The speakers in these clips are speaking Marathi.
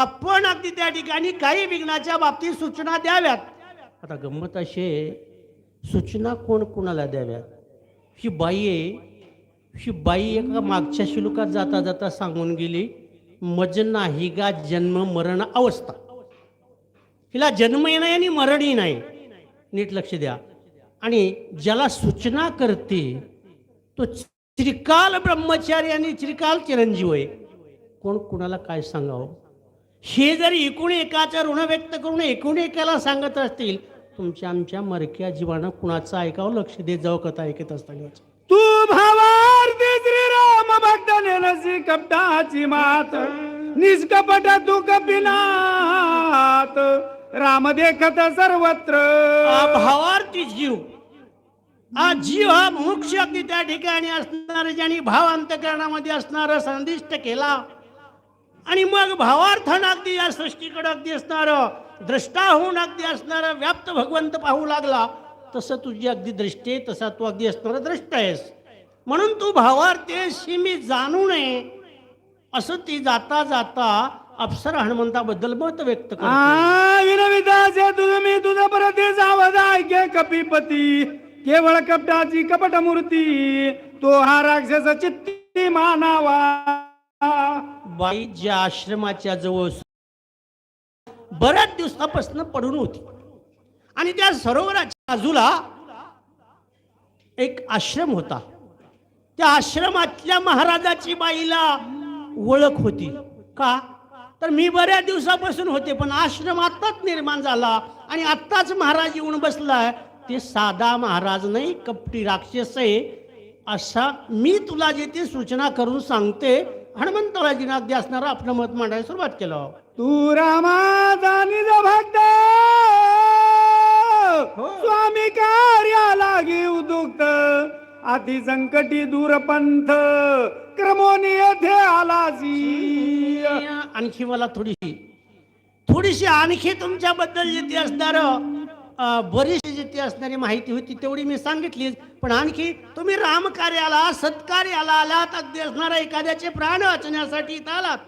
आपण अगदी त्या ठिकाणी काही विघ्नाच्या बाबतीत सूचना द्याव्यात. आता गंमत अशी आहे, सूचना कोण कोणाला द्याव्यात? ही बाई आहे. ही बाई एका मागच्या शिलुकात जाता जाता सांगून गेली मज नाही गा जन्म मरण अवस्था. हिला जन्मही नाही आणि मरणही नाही. नीट लक्ष द्या. आणि ज्याला सूचना करते तो त्रिकाल ब्रह्मचारी आणि त्रिकाल चिरंजीव आहे. कोण कुणाला काय सांगावं? हे जर एकूण एकाचं ऋण व्यक्त करून एकूण एकाला सांगत असतील तुमच्या आमच्या मरक्या जीवानं कुणाचं ऐकावं? लक्ष देत जावं कथा ऐकत असताना. तू भावार्थी श्रीराम भक्त नेनसी कपटाची मात निष्कपट तू कपिनात राम देखत सर्वत्र. भावार्थी जीव. हा जीव हा मोक्ष अगदी त्या ठिकाणी असणार ज्यांनी भाव अंतकरणामध्ये असणार संदिष्ट केला. आणि मग भावार्थानं अगदी या सृष्टीकडे अगदी असणार द्रष्टा होऊन अगदी असणारं व्याप्त भगवंत पाहू लागला तसं तुझी अगदी दृष्टी आहे तसा तू अगदी असणार दृष्ट आहेस. म्हणून तू भावार्थेस ही मी जाणू नये असं ती जाता जाता अप्सर हनुमंताबद्दल मत व्यक्त करते. मी तुझं परत ऐके कपिपती केवळ कपटाची कपट मूर्ती तो हा राक्षस चित्ती मानावा बाई ज्या आश्रमाच्या जवळ बऱ्याच दिवसापासून पडून होती. आणि त्या सरोवराच्या बाजूला एक आश्रम होता. त्या आश्रमातल्या महाराजाची बाईला ओळख होती. का? तर मी बऱ्याच दिवसापासून होते पण आश्रम आत्ताच निर्माण झाला आणि आत्ताच महाराज येऊन बसलाय. ते साधा महाराज नाही कपटी राक्षस आहे. असा मी तुला जे ते सूचना करून सांगते हनुमंतराजीनं अगदी असणारं आपलं मत मांडायला सुरुवात केलं. तू रामाचा निज भक्त. स्वामी कार्या लागी उदुक्त अति संकटी दूरपंथ क्रमोनी येथे आलासी आणखी मला थोडीशी थोडीशी आणखी तुमच्याबद्दल जे ते असणार. बरीचशी जिथे असणारी माहिती होती तेवढी मी सांगितलीच. पण आणखी तुम्ही रामकार्याला सत्कार्याला आलात अगदी असणाऱ्या एखाद्याचे प्राण वाचण्यासाठी इथं आलात.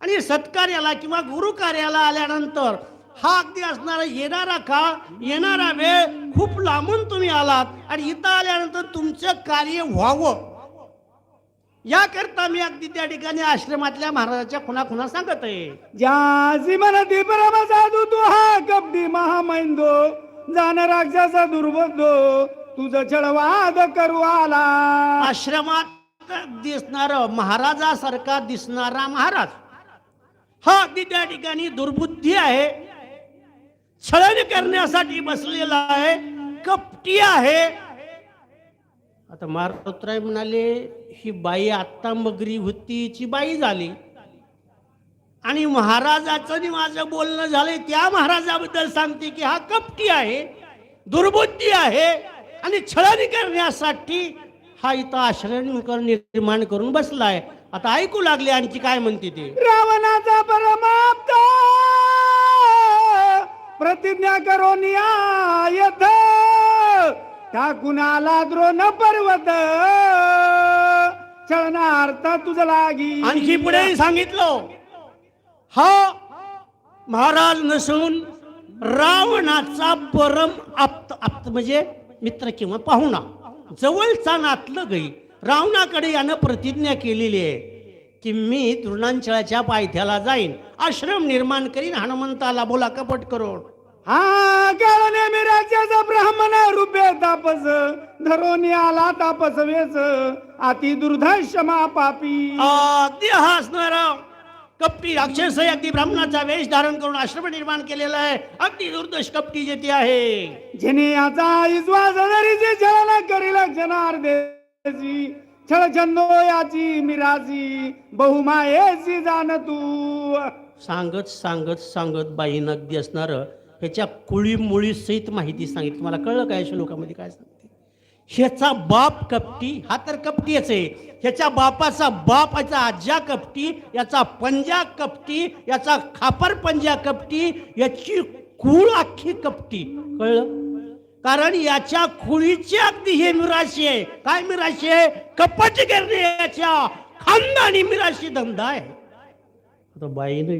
आणि सत्कार्याला किंवा गुरुकार्याला आल्यानंतर हा अगदी असणारा येणारा काळ येणारा वेळ खूप लांबून तुम्ही आलात. आणि इथं आल्यानंतर तुमचं कार्य व्हावं. याकरता मी अगदी त्या ठिकाणी आश्रमातल्या महाराजाच्या खुणा खुणा सांगत आहे. ज्यासी मनती परम साधू तू हा कपटी महामैंदो जाण राक्षस दुर्बोधो तुझ छळवाद करू आला. आश्रमात दिसणार महाराजासारखा दिसणारा महाराज. हा अगदी त्या ठिकाणी दुर्बुद्धी आहे. छळण करण्यासाठी बसलेला आहे. कपटी आहे. आता मारुतराय म्हणाले ही बाई आत्ता मगरी होतीची बाई झाली. आणि महाराजाचं आणि माझं बोलणं झालंय त्या महाराजाबद्दल सांगते की हा कपटी आहे दुर्बुद्धी आहे आणि छळण करण्यासाठी हा इथं आश्रय निर्माण करून बसलाय. आता ऐकू लागले आणखी काय म्हणते ते. रावणाचा परमाप्त प्रतिज्ञा करो नियायत टाकून आला द्रोण पर्वत. छळणार्थ तुझ लागी. आणखी पुढे सांगितलं. हा महाराज नसून रावणाचा परम आप्त आप्त म्हणजे मित्र किंवा पाहुणा. जवळचा नातलं गई. रावणाकडे यानं प्रतिज्ञा केलेली आहे की मी तृणांचळाच्या पायथ्याला जाईन आश्रम निर्माण करीन हनुमंताला बोला कपट करून. हा तापस धरोनी आला तापस वेच अति दुर्धर्षमा पापी अगदी हा असणारा कपटी राक्षस आहे अगदी ब्राह्मणाचा वेश धारण करून आश्रम निर्माण केलेला आहे. अगदी दुर्दश कपटी जे ती आहे. जिने याचा विश्वास धरीची छळण करील जनार्देशी छळ छंदो याची मिराजी बहुमायेची जाण तू सांगत सांगत सांगत बाईनं अगदी असणार ह्याच्या कुळी मुळी सहित माहिती सांगितली. मला कळलं काय श्लोकामध्ये काय सांगते? ह्याचा बाप कपटी हा तर कपटीच आहे. ह्याच्या बापाचा बाप याचा आज्या कपटी याचा पंजा कपटी याचा खापर पंजा कपटी याची कुळ अख्खी कपटी. कळलं? कारण याच्या खुळीची अगदी हे मिराशी आहे. काय मिराशी आहे? कपट करणे याच्या. खानदानी मिराशी धंदा आहे. आता बाईनं